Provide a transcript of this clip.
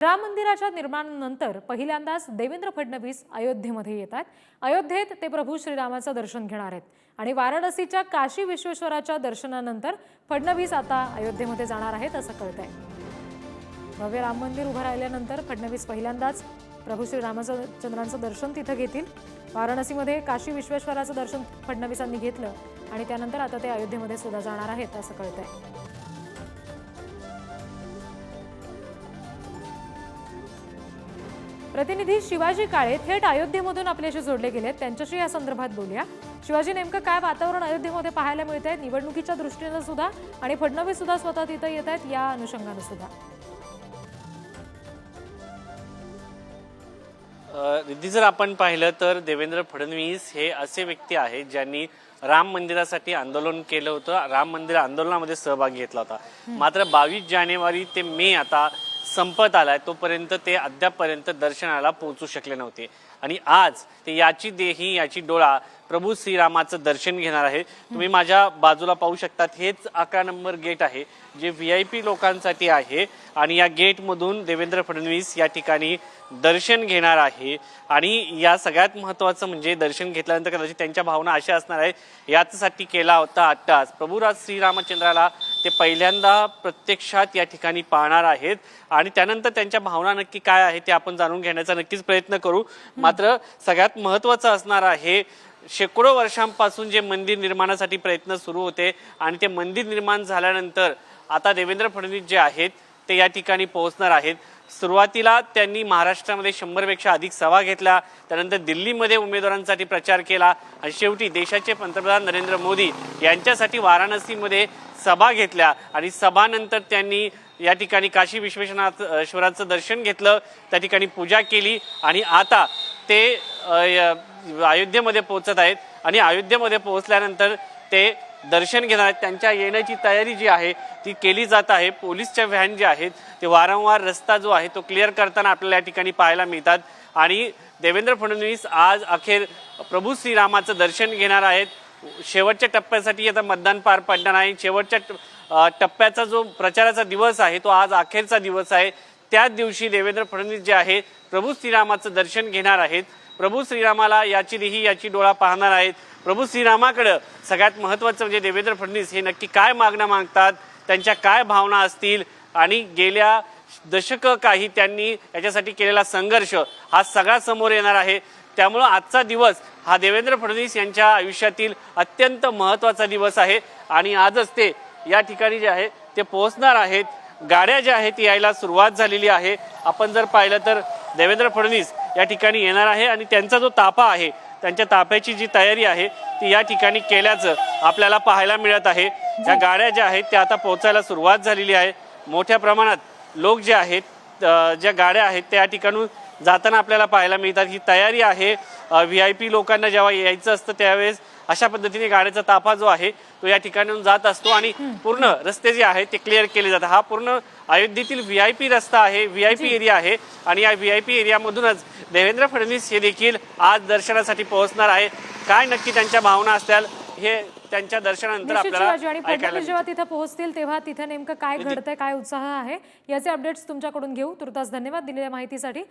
राम मंदिराच्या निर्माणानंतर पहिल्यांदाच देवेंद्र फडणवीस अयोध्येमध्ये येत आहेत अयोध्येत ते प्रभू श्रीरामाचं दर्शन घेणार आहेत. आणि वाराणसीच्या काशी विश्वेश्वराच्या दर्शनानंतर फडणवीस आता अयोध्येमध्ये जाणार आहेत असं कळतंय. भव्य राम मंदिर उभं राहिल्यानंतर फडणवीस पहिल्यांदाच प्रभू श्रीरामाचं चंद्रांचं दर्शन तिथं घेतील. वाराणसीमध्ये काशी विश्वेश्वराचं दर्शन फडणवीसांनी घेतलं आणि त्यानंतर आता ते अयोध्येमध्ये सुद्धा जाणार आहेत असं कळतंय. प्रतिनिधी शिवाजी काळे थेट अयोध्येमधून आपल्याशी जोडले गेलेत. त्यांच्याशी या संदर्भात बोलूया. शिवाजी नेमकं काय वातावरण अयोध्येमध्ये पाहायला मिळत आहे निवडणुकीच्या दृष्टीनं सुद्धा आणि फडणवीस सुद्धा स्वतः तिथं येत आहेत या अनुषंगानं सुद्धा. रिद्धी जर आपण पाहिलं तर देवेंद्र फडणवीस हे असे व्यक्ती आहेत ज्यांनी राम मंदिरासाठी आंदोलन केलं होतं. राम मंदिर आंदोलनामध्ये सहभाग घेतला होता. मात्र बावीस जानेवारी ते मे आता संपत आलाय तोपर्यंत ते अद्यापपर्यंत दर्शनाला पोहोचू शकले नव्हते. आणि आज ते याची देही याची डोळा प्रभू श्रीरामाचं दर्शन घेणार आहे तुम्ही माझ्या बाजूला पाहू शकतात हेच अकरा नंबर गेट आहे जे व्ही आय पी लोकांसाठी आहे. आणि या गेटमधून देवेंद्र फडणवीस या ठिकाणी दर्शन घेणार आहे. आणि या सगळ्यात महत्त्वाचं म्हणजे दर्शन घेतल्यानंतर कदाचित त्यांच्या भावना अशा असणार आहे याच्यासाठी केला होता अट्टास प्रभुराज श्रीरामचंद्राला ते पहिल्यांदा प्रत्यक्षात या ठिकाणी पाहणार आहेत. आणि त्यानंतर त्यांच्या भावना नक्की काय आहे ते आपण जाणून घेण्याचा नक्कीच प्रयत्न करू. मात्र सगळ्यात महत्त्वाचं असणार आहे शेकडो वर्षांपासून जे मंदिर निर्माणासाठी प्रयत्न सुरू होते आणि ते मंदिर निर्माण झाल्यानंतर आता देवेंद्र फडणवीस जे आहेत ते या ठिकाणी पोहोचणार आहेत. सुरुवातीला त्यांनी महाराष्ट्रामध्ये शंभरपेक्षा अधिक सभा घेतल्या त्यानंतर दिल्लीमध्ये उमेदवारांसाठी प्रचार केला आणि शेवटी देशाचे पंतप्रधान नरेंद्र मोदी यांच्यासाठी वाराणसीमध्ये सभा घेतल्या आणि सभानंतर त्यांनी या ठिकाणी काशी विश्वेश्वरनाथ ईश्वराचं दर्शन घेतलं त्या ठिकाणी पूजा केली आणि आता ते य- अयोध्येमध्ये पोहोचत आहेत आणि अयोध्येमध्ये पोहोचल्यानंतर ते दर्शन घेणार आहेत त्यांच्या येण्याची तयारी जी आहे ती केली जात आहे. पोलीसच्या व्हॅन जे आहेत ते वारंवार रस्ता जो आहे तो क्लिअर करताना आपल्याला या ठिकाणी पाहायला मिळतात. आणि देवेंद्र फडणवीस आज अखेर प्रभू श्रीरामाचं दर्शन घेणार आहेत. शेवटच्या टप्प्यासाठी आता मतदान पार पडणार आहे. शेवटच्या टप्प्याचा जो प्रचाराचा दिवस आहे तो आज अखेरचा दिवस आहे. त्याच दिवशी देवेंद्र फडणवीस जे आहे प्रभू श्रीरामाचं दर्शन घेणार आहेत. प्रभू श्रीरामाला याची लिही याची डोळा पाहणार आहेत. प्रभू श्रीरामाकडं सगळ्यात महत्त्वाचं म्हणजे देवेंद्र फडणवीस हे नक्की काय मागण्या मागतात त्यांच्या काय भावना असतील आणि गेल्या दशकं काही त्यांनी याच्यासाठी केलेला संघर्ष हा सगळा समोर येणार आहे. त्यामुळं आजचा दिवस हा देवेंद्र फडणवीस यांच्या आयुष्यातील अत्यंत महत्त्वाचा दिवस आहे आणि आजच ते या ठिकाणी जे आहे ते पोहोचणार आहेत. गाड्या ज्या आहेत ती यायला सुरुवात झालेली आहे. आपण जर पाहिलं तर देवेंद्र फडणवीस या ठिकाणी येणार आहे आणि त्यांचा जो ताफा आहे त्यांच्या ताफ्याची जी तयारी आहे ती या ठिकाणी केल्याचं आपल्याला पाहायला मिळत आहे. या गाड्या ज्या आहेत त्या आता पोहोचायला सुरुवात झालेली आहे. मोठ्या प्रमाणात लोक जे आहेत ज्या गाड्या आहेत त्या ठिकाणून जाताना आपल्याला पाहायला मिळतात. ही तयारी आहे. व्ही आय पी लोकांना जेव्हा यायचं असतं त्यावेळेस अशा पद्धतीने गाड्याचा ताफा जो आहे तो या ठिकाणून जात असतो आणि पूर्ण रस्ते जे आहेत ते क्लिअर केले जातात. हा पूर्ण अयोध्येतील व्ही आय पी रस्ता आहे व्ही आय पी एरिया आहे आणि या व्ही आय पी एरियामधूनच देवेंद्र फडणवीस हे देखील आज दर्शनासाठी पोहोचणार आहे. काय नक्की त्यांच्या भावना असतील हे त्यांच्या दर्शनानंतर आपल्याला जेव्हा तिथं पोहोचतील तेव्हा तिथे नेमकं काय घडतंय काय उत्साह आहे याचे अपडेट्स तुमच्याकडून घेऊ. तुर्तास धन्यवाद दिलेल्या माहितीसाठी.